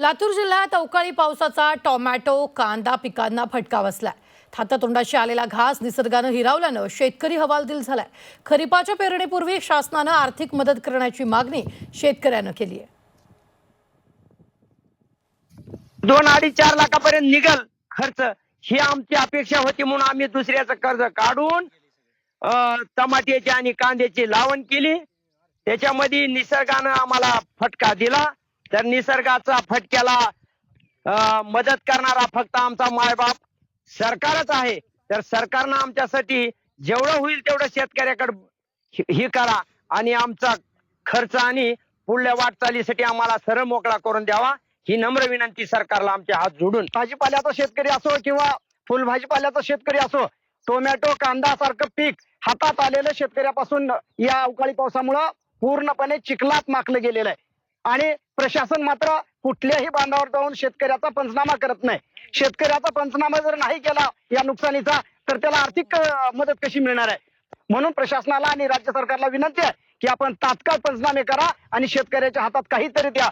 लातूर जिल्ह्यात अवकाळी पावसाचा टोमॅटो कांदा पिकांना फटका बसलाय. हातातोंडाशी आलेला घास निसर्गानं हिरावल्यानं शेतकरी हवालदिल झालाय. खरीपाच्या पेरणीपूर्वी शासनानं आर्थिक मदत करण्याची मागणी शेतकऱ्यानं केली आहे. दोन अडीच चार लाखापर्यंत निघल खर्च. ही आमची अपेक्षा होती म्हणून आम्ही दुसऱ्याचं कर्ज काढून अं, टमाट्याची आणि कांद्याची लावण केली. त्याच्यामध्ये निसर्गानं आम्हाला फटका दिला. तर निसर्गाचा फटक्याला अं, मदत करणारा फक्त आमचा मायबाप सरकारच आहे. तर सरकारनं आमच्यासाठी जेवढं होईल तेवढं शेतकऱ्याकडे हे करा आणि आमचा खर्च आणि पुढल्या वाटचालीसाठी आम्हाला सरळ मोकळा करून द्यावा. ही नम्र विनंती सरकारला आमचे हात जोडून. भाजीपाल्याचा शेतकरी असो किंवा फुलभाजीपाल्याचा शेतकरी असो टोमॅटो कांदा सारखं पीक हातात आलेलं शेतकऱ्यापासून या अवकाळी पावसामुळं पूर्णपणे चिखलात माखलं गेलेलं आहे. आणि प्रशासन मात्र कुठल्याही बांधावर जाऊन शेतकऱ्याचा पंचनामा करत नाही. शेतकऱ्याचा पंचनामा जर नाही केला या नुकसानीचा तर त्याला आर्थिक मदत कशी मिळणार आहे? म्हणून प्रशासनाला आणि राज्य सरकारला विनंती आहे की आपण तात्काळ पंचनामे करा आणि शेतकऱ्याच्या हातात काहीतरी द्या.